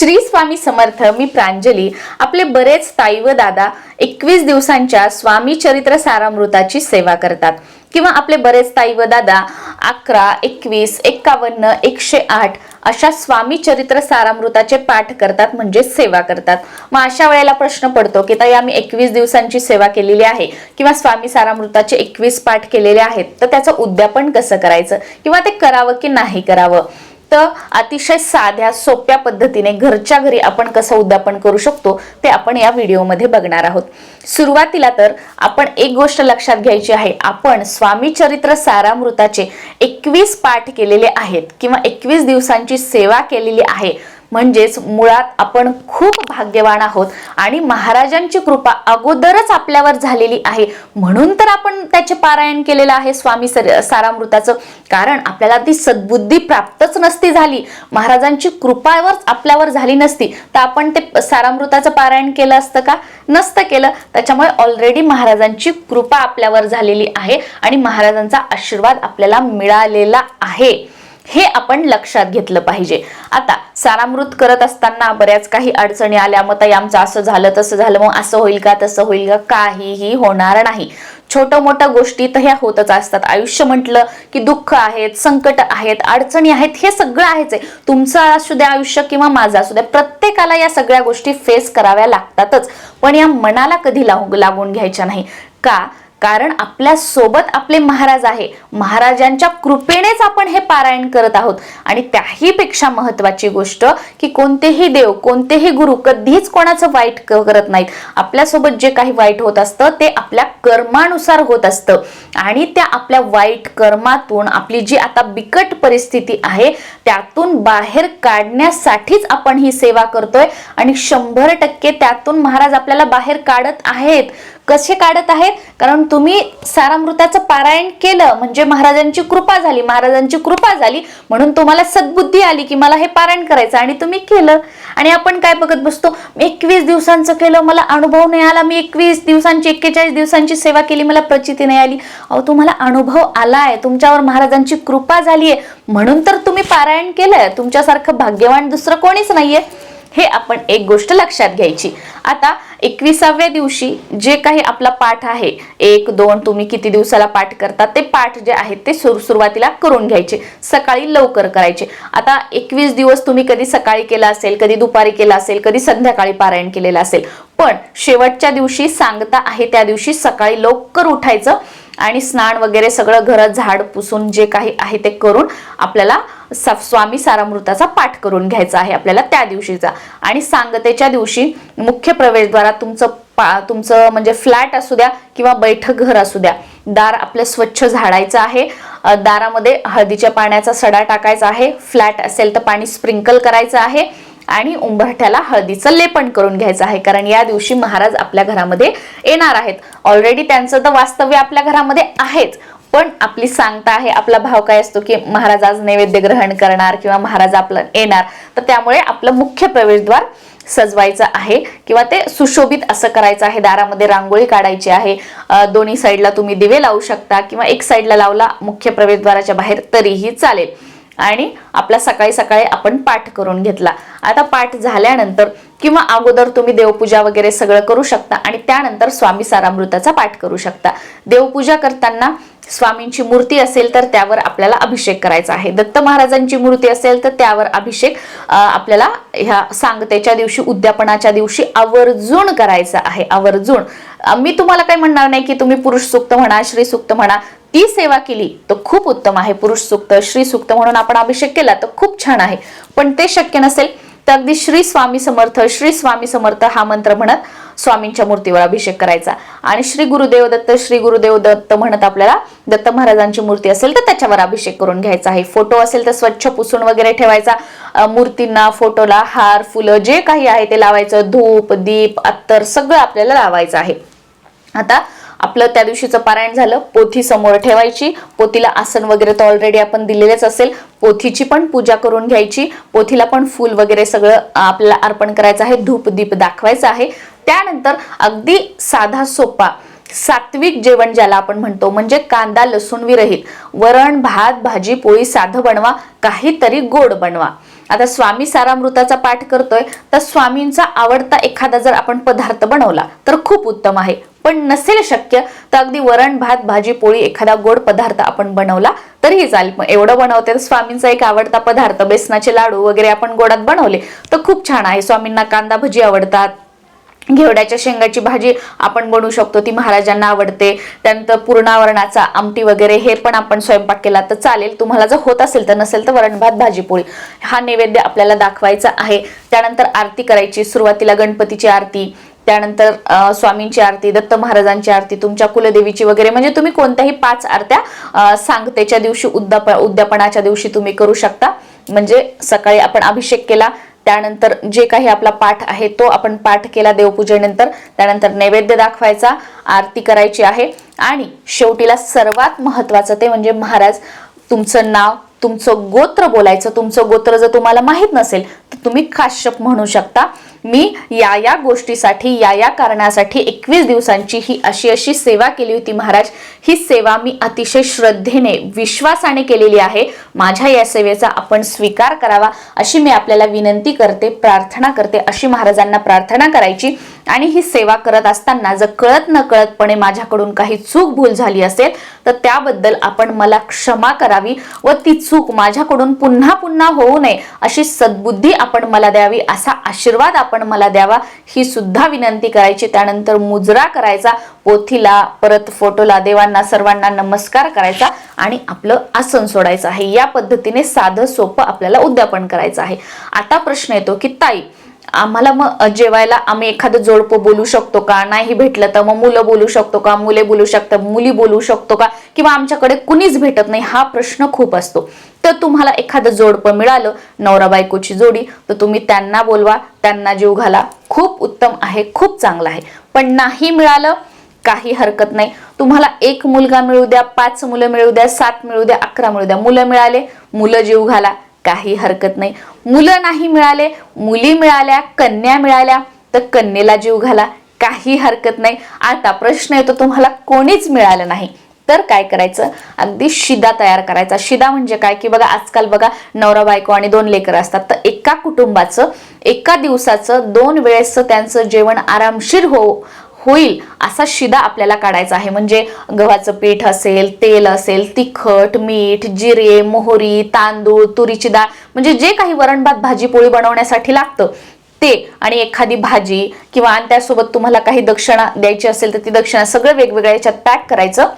श्री स्वामी समर्थ मी प्रांजली आपले बरेच ताई व दादा एकवीस दिवसांच्या स्वामी चरित्र सारामृताची सेवा करतात. किंवा आपले बरेच ताई व दादा अकरा एकवीस एक्कावन्न एकशे आठ अशा स्वामी चरित्र सारामृताचे पाठ करतात म्हणजे सेवा करतात. मग अशा वेळेला प्रश्न पडतो की ताई आम्ही एकवीस दिवसांची सेवा केलेली आहे किंवा स्वामी सारामृताचे एकवीस पाठ केलेले आहेत तर त्याचं उद्यापन कसं करायचं? किंवा ते करावं की नाही करावं? तर अतिशय साध्या सोप्या पद्धतीने घरच्या घरी आपण कसं उद्यापन करू शकतो ते आपण या व्हिडिओमध्ये बघणार आहोत. सुरुवातीला तर आपण एक गोष्ट लक्षात घ्यायची आहे. आपण स्वामी चरित्र सारामृताचे एकवीस पाठ केलेले आहेत किंवा एकवीस दिवसांची सेवा केलेली आहे. म्हणजेच मुळात आपण खूप भाग्यवान आहोत आणि महाराजांची कृपा अगोदरच आपल्यावर झालेली आहे. म्हणून तर आपण त्याचे पारायण केलेलं आहे स्वामी सर- सारामृताचं. कारण आपल्याला ती सद्बुद्धी प्राप्तच नसती झाली. महाराजांची कृपावर आपल्यावर झाली नसती. तर आपण ते सारामृताचं पारायण केलं असतं का? नसतं केलं. त्याच्यामुळे ऑलरेडी महाराजांची कृपा आपल्यावर झालेली आहे आणि महाराजांचा आशीर्वाद आपल्याला मिळालेला आहे. हे आपण लक्षात घेतलं पाहिजे. आता सारामृत करत असताना बऱ्याच काही अडचणी आल्या. मग ताई आमचं असं झालं तसं झालं. मग असं होईल का तसं होईल का? काहीही होणार नाही. छोट्या मोठ्या गोष्टी तर ह्या होतच असतात. आयुष्य म्हटलं की दुःख आहेत संकट आहेत अडचणी आहेत हे सगळं आहेच आहे. तुमचं असू द्या आयुष्य किंवा माझं असू द्या प्रत्येकाला या सगळ्या गोष्टी फेस कराव्या लागतातच. पण या मनाला कधी लागू लागून घ्यायच्या नाही. का? कारण आपल्यासोबत आपले महाराज आहे. महाराजांच्या कृपेनेच आपण हे पारायण करत आहोत. आणि त्याही पेक्षा महत्वाची गोष्ट की कोणतेही देव कोणतेही गुरु कधीच कोणाचं वाईट करत नाहीत. आपल्यासोबत जे काही वाईट होत असतं ते आपल्या कर्मानुसार होत असतं. आणि त्या आपल्या वाईट कर्मातून आपली जी आता बिकट परिस्थिती आहे त्यातून बाहेर काढण्यासाठीच आपण ही सेवा करतोय. आणि शंभर टक्के त्यातून महाराज आपल्याला बाहेर काढत आहेत. कसे काढत आहेत? कारण तुम्ही सारामृताचं पारायण केलं म्हणजे महाराजांची कृपा झाली महाराजांची कृपा झाली म्हणून तुम्हाला सद्बुद्धी आली की मला हे पारायण करायचं आणि तुम्ही केलं. आणि आपण काय बघत बसतो? एकवीस दिवसांचं केलं मला अनुभव नाही आला. मी एकवीस दिवसांची एक्केचाळीस दिवसांची सेवा केली मला प्रचिती नाही आली. अहो तुम्हाला अनुभव आला आहे तुमच्यावर महाराजांची कृपा झाली आहे म्हणून तर तुम्ही पारायण केलंय. तुमच्यासारखं भाग्यवान दुसरं कोणीच नाहीये. हे आपण एक गोष्ट लक्षात घ्यायची. आता एकविसाव्या दिवशी जे काही आपला पाठ आहे एक दोन तुम्ही किती दिवसाला पाठ करता ते पाठ जे आहेत ते सुरू सुरुवातीला करून घ्यायचे सकाळी लवकर करायचे. आता एकवीस दिवस तुम्ही कधी सकाळी केला असेल कधी दुपारी केला असेल कधी संध्याकाळी पारायण केलेलं असेल. पण शेवटच्या दिवशी सांगता आहे त्या दिवशी सकाळी लवकर उठायचं आणि स्नान वगैरे सगळं घरं झाड पुसून जे काही आहे ते करून आपल्याला स्वामी सारामृताचा पाठ करून घ्यायचा आहे आपल्याला त्या दिवशीचा. आणि सांगतेच्या दिवशी मुख्य प्रवेशद्वारात तुमचं पा तुमचं म्हणजे फ्लॅट असू द्या किंवा बैठक घर असू द्या दार आपलं स्वच्छ झाडायचं आहे. दारामध्ये हळदीच्या पाण्याचा सडा टाकायचा आहे. फ्लॅट असेल तर पाणी स्प्रिंकल करायचं आहे. आणि उंबरठ्याला हळदीचं लेपन करून घ्यायचं आहे. कारण या दिवशी महाराज आपल्या घरामध्ये येणार आहेत. ऑलरेडी त्यांचं तर वास्तव्य आपल्या घरामध्ये आहेच. पण आपली सांगता आहे आपला भाव काय असतो की महाराज आज नैवेद्य ग्रहण करणार किंवा महाराज आपलं येणार. तर त्यामुळे आपलं मुख्य प्रवेशद्वार सजवायचं आहे किंवा ते सुशोभित असं करायचं आहे. दारामध्ये रांगोळी काढायची आहे. दोन्ही साईडला तुम्ही दिवे लावू शकता किंवा एक साईडला लावला मुख्य प्रवेशद्वाराच्या बाहेर तरीही चालेल. आणि आपला सकाळी सकाळी आपण पाठ करून घेतला. आता पाठ झाल्यानंतर किंवा अगोदर तुम्ही देवपूजा वगैरे सगळं करू शकता आणि त्यानंतर स्वामी सारामृताचा पाठ करू शकता. देवपूजा करताना स्वामींची मूर्ती असेल तर त्यावर आपल्याला अभिषेक करायचा आहे. दत्त महाराजांची मूर्ती असेल तर त्यावर अभिषेक आपल्याला ह्या सांगतेच्या दिवशी उद्यापनाच्या दिवशी आवर्जून करायचा आहे. आवर्जून. मी तुम्हाला काही म्हणणार नाही की तुम्ही पुरुष सुक्त म्हणा श्री सुक्त म्हणा ती सेवा केली तर खूप उत्तम आहे. पुरुष सुक्त श्री सुक्त म्हणून आपण अभिषेक केला तर खूप छान आहे. पण ते शक्य नसेल. तर अगदी श्री स्वामी समर्थ श्री स्वामी समर्थ हा मंत्र म्हणत स्वामींच्या मूर्तीवर अभिषेक करायचा. आणि श्री गुरुदेव दत्त श्री गुरुदेव दत्त म्हणत आपल्याला दत्त महाराजांची मूर्ती असेल तर त्याच्यावर अभिषेक करून घ्यायचा. आहे फोटो असेल तर स्वच्छ पुसून वगैरे ठेवायचा. मूर्तींना फोटोला हार फुलं जे काही आहे ते लावायचं. धूप दीप अत्तर सगळं आपल्याला लावायचं आहे. आता आपलं त्या दिवशीचं पारायण झालं पोथी समोर ठेवायची पोथीला आसन वगैरे तर ऑलरेडी आपण दिलेलेच असेल पोथीची पण पूजा करून घ्यायची पोथीला पण फूल वगैरे सगळं आपल्याला अर्पण करायचं आहे धूप दीप दाखवायचं आहे. त्यानंतर अगदी साधा सोपा सात्विक जेवण ज्याला आपण म्हणतो म्हणजे कांदा लसूण विरहित. वरण भात भाजी पोळी साधं बनवा काहीतरी गोड बनवा. आता स्वामी सारामृताचा पाठ करतोय तर स्वामींचा आवडता एखादा जर आपण पदार्थ बनवला तर खूप उत्तम आहे. पण नसेल शक्य तर अगदी वरण भात भाजी पोळी एखादा गोड पदार्थ आपण बनवला तरीही चालेल. पण एवढं बनवते तर स्वामींचा एक आवडता पदार्थ बेसनाचे लाडू वगैरे आपण गोडात बनवले तर खूप छान आहे. स्वामींना कांदा भजी आवडतात. घेवड्याच्या शेंगाची भाजी आपण बनवू शकतो ती महाराजांना आवडते. त्यानंतर पूर्णावरणाचा आमटी वगैरे हे पण आपण स्वयंपाक केला तर चालेल. तुम्हाला जर होत असेल तर नसेल तर वरण भात भाजीपोळी. हा नैवेद्य आपल्याला दाखवायचा आहे. त्यानंतर आरती करायची सुरुवातीला गणपतीची आरती त्यानंतर स्वामींची आरती दत्त महाराजांची आरती तुमच्या कुलदेवीची वगैरे. म्हणजे तुम्ही कोणत्याही पाच आरत्या सांगतेच्या दिवशी उद्याप उद्यापनाच्या दिवशी तुम्ही करू शकता. म्हणजे सकाळी आपण अभिषेक केला त्यानंतर जे काही आपला पाठ आहे तो आपण पाठ केला देवपूजेनंतर. त्यानंतर नैवेद्य दाखवायचा आरती करायची आहे. आणि शेवटीला सर्वात महत्वाचं ते म्हणजे महाराज तुमचं नाव तुमचं गोत्र बोलायचं तुमचं गोत्र जर तुम्हाला माहीत नसेल तर तुम्ही काश्यप म्हणू शकता. मी या या गोष्टीसाठी या या कारणासाठी एकवीस दिवसांची ही अशी अशी सेवा केली होती महाराज. ही सेवा मी अतिशय श्रद्धेने विश्वासाने केलेली आहे. माझ्या या सेवेचा आपण स्वीकार करावा अशी मी आपल्याला विनंती करते प्रार्थना करते अशी महाराजांना प्रार्थना करायची. आणि ही सेवा करत असताना जर कळत न कळतपणे माझ्याकडून काही चूक भूल झाली असेल तर त्याबद्दल आपण मला क्षमा करावी व ती चूक माझ्याकडून पुन्हा पुन्हा होऊ नये अशी सद्बुद्धी आपण मला द्यावी असा आशीर्वाद आपण मला द्यावा ही सुद्धा विनंती करायची. त्यानंतर मुजरा करायचा पोथीला परत फोटोला देवांना सर्वांना नमस्कार करायचा आणि आपलं आसन सोडायचं आहे. या पद्धतीने साधं सोपं आपल्याला उद्यापन करायचं आहे. आता प्रश्न येतो की ताई आम्हाला मग जेवायला आम्ही एखादं जोडपं बोलू शकतो का? नाही भेटलं तर मग मुलं बोलू शकतो का? मुले बोलू शकतात मुली बोलू शकतो का? किंवा आमच्याकडे कुणीच भेटत नाही हा प्रश्न खूप असतो. तर तुम्हाला एखादं जोडपं मिळालं नवरा बायकोची जोडी तर तुम्ही त्यांना बोलवा त्यांना जीव घाला. खूप उत्तम आहे खूप चांगलं आहे. पण नाही मिळालं काही हरकत नाही. तुम्हाला एक मुलगा मिळू द्या पाच मुलं मिळू द्या सात मिळू द्या अकरा मिळू द्या. मुलं मिळाले मुलं जीव घाला. काही हरकत नाही. मुलं नाही मिळाले मुली मिळाल्या कन्या मिळाल्या तर कन्येला जीव घाला. काही हरकत नाही. आता प्रश्न येतो तुम्हाला कोणीच मिळालं नाही. तर काय करायचं? अगदी शिदा तयार करायचा. शिदा म्हणजे काय? की बघा आजकाल बघा नवरा बायको आणि दोन लेकरं असतात. तर एका कुटुंबाचं एका दिवसाचं दोन वेळेसचं त्यांचं जेवण आरामशीर हो होईल असा शिदा आपल्याला काढायचा आहे. म्हणजे गव्हाचं पीठ असेल तेल असेल तिखट मीठ जिरे मोहरी तांदूळ तुरीची डाळ म्हणजे जे काही वरणभात भाजी पोळी बनवण्यासाठी लागतं ते आणि एखादी भाजी किंवा आणि त्यासोबत तुम्हाला काही दक्षिणा द्यायची असेल तर ती दक्षिणा सगळं वेगवेगळ्या याच्यात पॅक करायचं.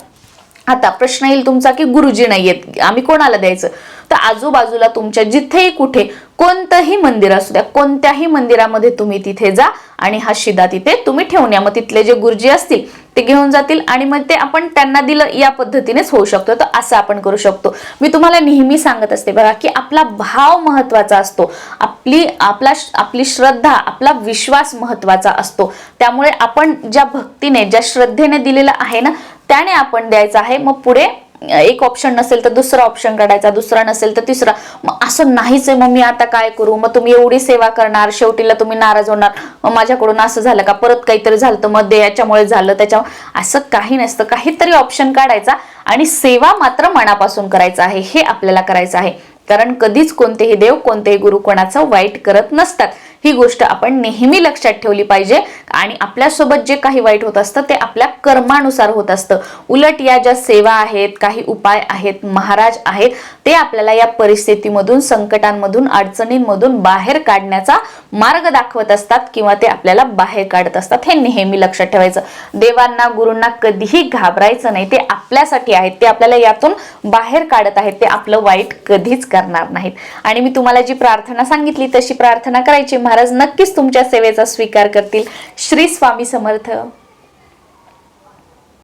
आता प्रश्न येईल तुमचा की गुरुजी नाही आहेत आम्ही कोणाला द्यायचं? तर आजूबाजूला तुमच्या जिथेही कुठे कोणतंही मंदिर असू द्या कोणत्याही मंदिरामध्ये तुम्ही तिथे जा आणि हा शिदा तिथे तुम्ही ठेवून या. मग तिथले जे गुरुजी असतील ते घेऊन जातील आणि मग ते आपण त्यांना दिलं या पद्धतीनेच होऊ शकतो. तर असं आपण करू शकतो. मी तुम्हाला नेहमी सांगत असते बघा की आपला भाव महत्त्वाचा असतो. आपली आपला आपली श्रद्धा आपला विश्वास महत्त्वाचा असतो. त्यामुळे आपण ज्या भक्तीने ज्या श्रद्धेने दिलेलं आहे ना त्याने आपण द्यायचं आहे. मग पुढे एक ऑप्शन नसेल तर दुसरा ऑप्शन काढायचा दुसरा नसेल तर तिसरा. मग असं नाहीच आहे मग मी आता काय करू? मग तुम्ही एवढी सेवा करणार शेवटीला तुम्ही नाराज होणार. मग माझ्याकडून असं झालं का? परत काहीतरी झालं तर मग याच्यामुळे झालं त्याच्यामुळे. असं काही नसतं. काहीतरी ऑप्शन काढायचा आणि सेवा मात्र मनापासून करायचं आहे हे आपल्याला करायचं आहे. कारण कधीच कोणतेही देव कोणतेही गुरु कोणाचं वाईट करत नसतात. ही गोष्ट आपण नेहमी लक्षात ठेवली पाहिजे. आणि आपल्यासोबत जे काही वाईट होत असतं ते आपल्या कर्मानुसार होत असतं. उलट या ज्या सेवा आहेत काही उपाय आहेत महाराज आहेत ते आपल्याला या परिस्थितीमधून संकटांमधून अडचणींमधून बाहेर काढण्याचा मार्ग दाखवत असतात किंवा ते आपल्याला बाहेर काढत असतात हे नेहमी लक्षात ठेवायचं. देवांना गुरूंना कधीही घाबरायचं नाही. ते आपल्यासाठी आहेत. ते आपल्याला यातून बाहेर काढत आहेत. ते आपलं वाईट कधीच करणार नाहीत. आणि मी तुम्हाला जी प्रार्थना सांगितली तशी प्रार्थना करायची. महाराज नक्कीच तुमच्या सेवेचा स्वीकार करतील. श्री स्वामी समर्थ.